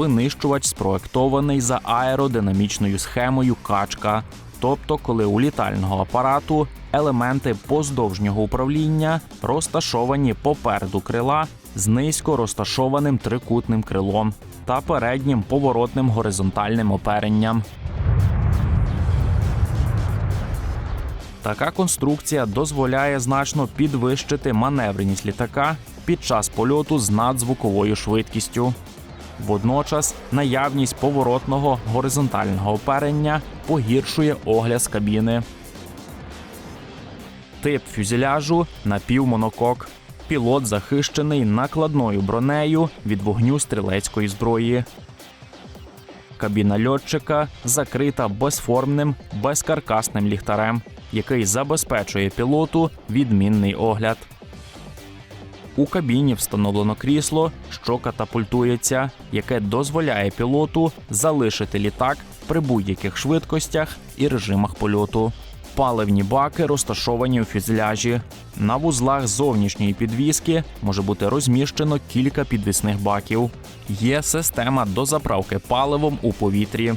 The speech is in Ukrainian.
Винищувач спроектований за аеродинамічною схемою качка, тобто, коли у літального апарату елементи поздовжнього управління розташовані попереду крила з низько розташованим трикутним крилом та переднім поворотним горизонтальним оперенням. Така конструкція дозволяє значно підвищити маневреність літака під час польоту з надзвуковою швидкістю. Водночас наявність поворотного горизонтального оперення погіршує огляд кабіни. Тип фюзеляжу напівмонокок. Пілот захищений накладною бронею від вогню стрілецької зброї. Кабіна льотчика закрита безформним безкаркасним ліхтарем, який забезпечує пілоту відмінний огляд. У кабіні встановлено крісло, що катапультується, яке дозволяє пілоту залишити літак при будь-яких швидкостях і режимах польоту. Паливні баки розташовані у фюзеляжі. На вузлах зовнішньої підвіски може бути розміщено кілька підвісних баків. Є система дозаправки паливом у повітрі.